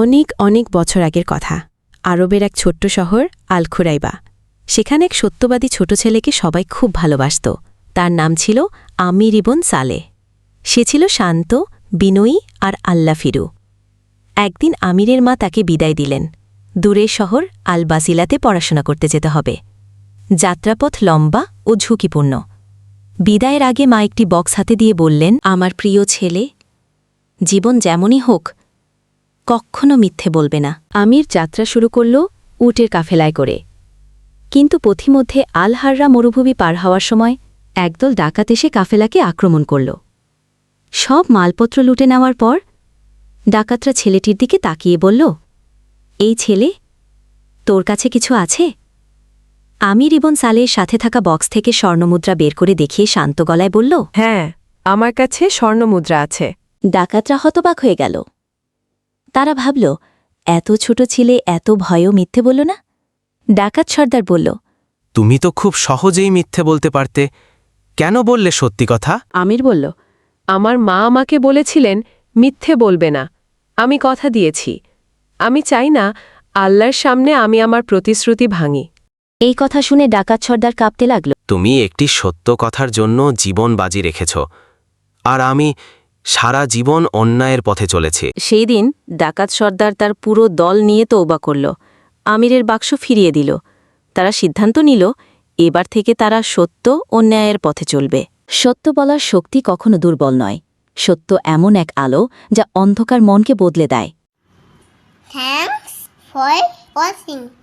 অনেক অনেক বছর আগের কথা। আরবের এক ছোট্ট শহর আলখুরাইবা। সেখানে এক সত্যবাদী ছোট ছেলেকে সবাই খুব ভালোবাসত। তার নাম ছিল আমির ইবন সালে। সে ছিল শান্ত, বিনয়ী আর আল্লাফিরু। একদিন আমিরের মা তাকে বিদায় দিলেন। দূরের শহর আলবাসিলাতে পড়াশোনা করতে যেতে হবে। যাত্রাপথ লম্বা ও ঝুঁকিপূর্ণ। বিদায়ের আগে মা একটি বক্স হাতে দিয়ে বললেন, আমার প্রিয় ছেলে, জীবন যেমনই হোক কখনো মিথ্যে বলবে না। আমির যাত্রা শুরু করল উটের কাফেলায় করে। কিন্তু পথিমধ্যে আলহাররা মরুভূমি পার হওয়ার সময় একদল ডাকাত এসে কাফেলাকে আক্রমণ করল। সব মালপত্র লুটে নেওয়ার পর ডাকাতরা ছেলেটির দিকে তাকিয়ে বলল এই ছেলে তোর কাছে কিছু আছে? আমির ইবন সালের সাথে থাকা বক্স থেকে স্বর্ণমুদ্রা বের করে দেখিয়ে শান্ত গলায় বলল হ্যাঁ আমার কাছে স্বর্ণমুদ্রা আছে। ডাকাতরা হতবাক হয়ে গেল। তারা ভাবল এত ছোট ছেলে এত ভয়ও মিথ্যে বলল না? ডাকাত সর্দার বলল তুমি তো খুব সহজেই মিথ্যে বলতে পারতে। কেন বললে সত্যি কথা? আমির বলল আমার মা আমাকে বলেছিলেন মিথ্যে বলবে না। আমি কথা দিয়েছি। আমি চাই না আল্লাহর সামনে আমি আমার প্রতিশ্রুতি ভাঙি। এই কথা শুনে ডাকাত সর্দার কাঁপতে লাগল। তুমি একটি সত্য কথার জন্য জীবন বাজি রেখেছ। আর আমি সারা জীবন অন্যায়ের পথে চলেছে। সেই দিন ডাকাত সর্দার তার পুরো দল নিয়ে তৌবা করল। আমিরের বাক্স ফিরিয়ে দিল। তারা সিদ্ধান্ত নিল এবার থেকে তারা সত্য ও ন্যায়ের পথে চলবে। সত্য বলার শক্তি কখনো দুর্বল নয়। সত্য এমন এক আলো যা অন্ধকার মনকে বদলে দেয়। Thanks for watching.